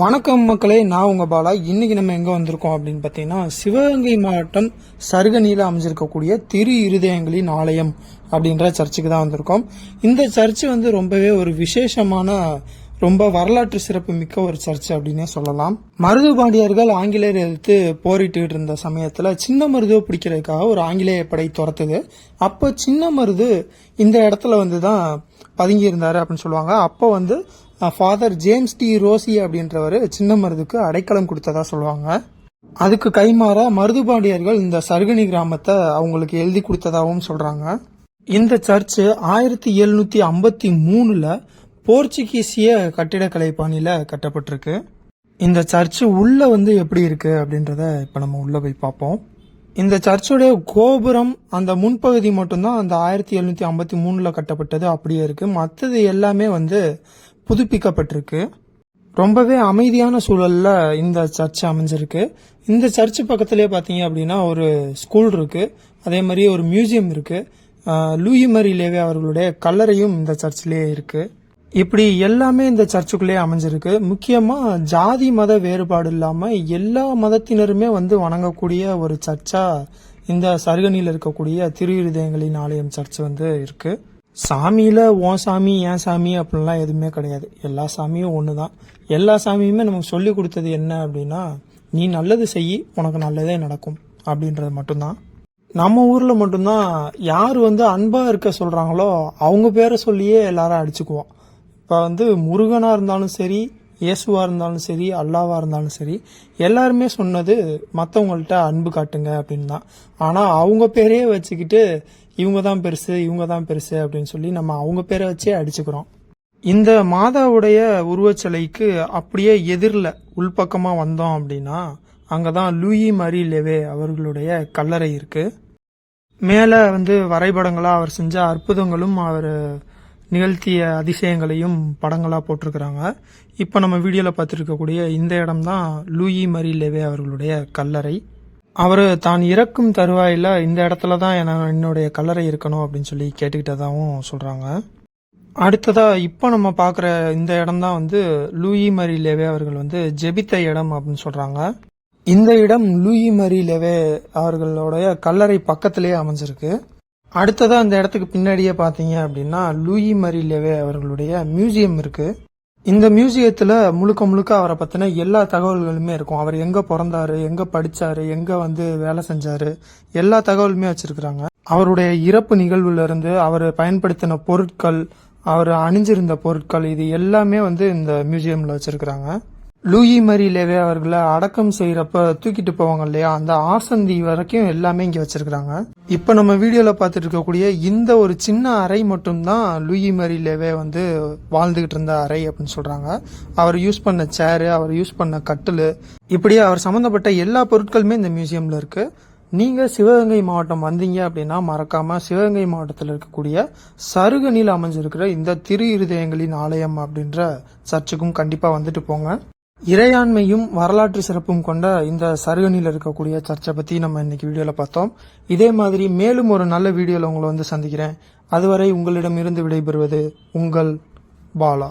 வணக்கம் மக்களே நான் உங்க பாலா. இன்னைக்கு நம்ம எங்க வந்திருக்கோம் அப்படின்னு பார்த்தீங்கன்னா சிவகங்கை மாவட்டம் சருகனியில் அமைஞ்சிருக்கக்கூடிய திரு இருதயங்களின் ஆலயம் அப்படின்ற சர்ச்சுக்கு தான் வந்திருக்கோம். இந்த சர்ச்சு வந்து ரொம்பவே ஒரு விசேஷமான ரொம்ப வரலாற்று சிறப்பு மிக்க ஒரு சர்ச் அப்படின்னே சொல்லலாம். மருதுபாண்டியர்கள் ஆங்கிலேயர் எதிர்த்து போரிட்டு இருந்த சமயத்துல சின்ன மருதுவை பிடிக்கிறதுக்காக ஒரு ஆங்கிலேய படை துரத்துது. அப்போ சின்ன மருது இந்த இடத்துல வந்து தான் பதுங்கி இருந்தாரு அப்படின்னு சொல்லுவாங்க. அப்போ வந்து ஃபாதர் ஜேம்ஸ் டி ரோசி அப்படின்றவர் சின்ன மருதுக்கு அடைக்கலம் கொடுத்ததா சொல்லுவாங்க. அதுக்கு கைமாற மருதுபாண்டியர்கள் இந்த சருகணி கிராமத்தை அவங்களுக்கு எழுதி கொடுத்ததாகவும் சொல்றாங்க. இந்த சர்ச்சு ஆயிரத்தி எழுநூத்தி ஐம்பத்தி மூணுல போர்ச்சுகீசிய கட்டிடக்கலை பாணியில கட்டப்பட்டிருக்கு. இந்த சர்ச்சு உள்ள வந்து எப்படி இருக்கு அப்படின்றத இப்ப நம்ம உள்ள போய் பார்ப்போம். இந்த சர்ச்சுடைய கோபுரம் அந்த முன்பகுதி மட்டும்தான் அந்த ஆயிரத்தி எழுநூத்தி ஐம்பத்தி மூணுல கட்டப்பட்டது அப்படியே இருக்கு. மற்றது எல்லாமே வந்து புதுப்பிக்கப்பட்டிருக்கு. ரொம்பவே அமைதியான சூழலில் இந்த சர்ச் அமைஞ்சிருக்கு. இந்த சர்ச் பக்கத்துலேயே பார்த்தீங்க அப்படின்னா ஒரு ஸ்கூல் இருக்குது அதே மாதிரி ஒரு மியூசியம் இருக்குது ஆஹ் லூயி மரி லேவே அவர்களுடைய கல்லறையும் இந்த சர்ச்சிலேயே இருக்குது இப்படி எல்லாமே இந்த சர்ச்சுக்குள்ளே அமைஞ்சிருக்கு. முக்கியமாக ஜாதி மத வேறுபாடு இல்லாமல் எல்லா மதத்தினருமே வந்து வணங்கக்கூடிய ஒரு சர்ச்சாக இந்த சருகனியில் இருக்கக்கூடிய திருஇருதயங்களின் ஆலயம் சர்ச் வந்து இருக்குது சாமியில் உன் சாமி என் சாமி அப்படின்லாம் எதுவுமே கிடையாது. எல்லா சாமியும் ஒன்று தான் எல்லா சாமியுமே நமக்கு சொல்லி கொடுத்தது என்ன அப்படின்னா நீ நல்லது செய் உனக்கு நல்லதே நடக்கும் அப்படின்றது மட்டும்தான். நம்ம ஊரில் மட்டும்தான் யார் வந்து அன்பாக இருக்க சொல்கிறாங்களோ அவங்க பேரை சொல்லியே எல்லாரும் அடிச்சுக்குவோம். இப்போ வந்து முருகனாக இருந்தாலும் சரி இயேசுவாக இருந்தாலும் சரி அல்லாவாக இருந்தாலும் சரி எல்லாருமே சொன்னது மற்றவங்கள்ட்ட அன்பு காட்டுங்க அப்படின்னு தான் ஆனால் அவங்க பேரையே வச்சுக்கிட்டு இவங்க தான் பெருசு இவங்க தான் பெருசு அப்படின்னு சொல்லி நம்ம அவங்க பேரை வச்சே அடிச்சுக்கிறோம். இந்த மாதாவுடைய உருவச்சிலைக்கு அப்படியே எதிரில் உள்பக்கமாக வந்தோம் அப்படின்னா அங்கே தான் லூயி மரி லெவே அவர்களுடைய கல்லறை இருக்குது மேலே வந்து வரைபடங்களாக அவர் செஞ்ச அற்புதங்களும் அவர் நிகழ்த்திய அதிசயங்களையும் படங்களாக போட்டிருக்கிறாங்க. இப்போ நம்ம வீடியோவில் பார்த்துருக்கக்கூடிய இந்த இடம் தான் லூயி மரி லெவே அவர்களுடைய கல்லறை. அவர் தான் இறக்கும் தருவாயில் இந்த இடத்துல தான் என என்னுடைய கல்லறை இருக்கணும் அப்படின்னு சொல்லி கேட்டுக்கிட்டதாகவும் சொல்கிறாங்க அடுத்ததாக இப்போ நம்ம பார்க்குற இந்த இடம் தான் வந்து லூயி மரி லேவே அவர்கள் வந்து ஜெபித்த இடம் அப்படின்னு சொல்கிறாங்க இந்த இடம் லூயி மரி லேவே அவர்களுடைய கல்லறை பக்கத்திலேயே அமைஞ்சிருக்கு. அடுத்ததாக இந்த இடத்துக்கு பின்னாடியே பார்த்தீங்க அப்படின்னா லூயி மரி லேவே அவர்களுடைய மியூசியம் இருக்குது இந்த மியூசியத்தில் முழுக்க முழுக்க அவரை பற்றின எல்லா தகவல்களுமே இருக்கும். அவர் எங்கே பிறந்தாரு எங்கே படித்தார் எங்கே வந்து வேலை செஞ்சாரு எல்லா தகவலுமே வச்சுருக்குறாங்க. அவருடைய இறப்பு நிகழ்வுலேருந்து அவர் பயன்படுத்தின பொருட்கள் அவர் அணிஞ்சிருந்த பொருட்கள் இது எல்லாமே வந்து இந்த மியூசியமில் வச்சுருக்குறாங்க. லூயி மரி லேவே அவர்களை அடக்கம் செய்யறப்ப தூக்கிட்டு போவாங்க இல்லையா? அந்த ஆசந்தி வரைக்கும் எல்லாமே இங்க வச்சிருக்காங்க இப்ப நம்ம வீடியோல பார்த்துட்டு இருக்கக்கூடிய இந்த ஒரு சின்ன அறை மட்டும்தான் லூயி மரி லேவே வந்து வாழ்ந்துகிட்டு இருந்த அறை அப்படின்னு சொல்றாங்க. அவர் யூஸ் பண்ண சேரு அவர் யூஸ் பண்ண கட்டில் இப்படியே அவர் சம்பந்தப்பட்ட எல்லா பொருட்களுமே இந்த மியூசியம்ல இருக்கு. நீங்க சிவகங்கை மாவட்டம் வந்தீங்க அப்படின்னா மறக்காம சிவகங்கை மாவட்டத்தில் இருக்கக்கூடிய சருகனில் அமைஞ்சிருக்கிற இந்த திரு இருதயங்களின் ஆலயம் அப்படின்ற சர்ச்சுக்கும் கண்டிப்பா வந்துட்டு போங்க. இறையாண்மையும் வரலாற்று சிறப்பும் கொண்ட இந்த சருகனில் இருக்கக்கூடிய சர்ச்சை பற்றி நம்ம இன்னைக்கு வீடியோவில் பார்த்தோம். இதே மாதிரி மேலும் ஒரு நல்ல வீடியோவில் உங்களை வந்து சந்திக்கிறேன். அதுவரை உங்களிடம் இருந்து விடைபெறுவது உங்கள் பாலா.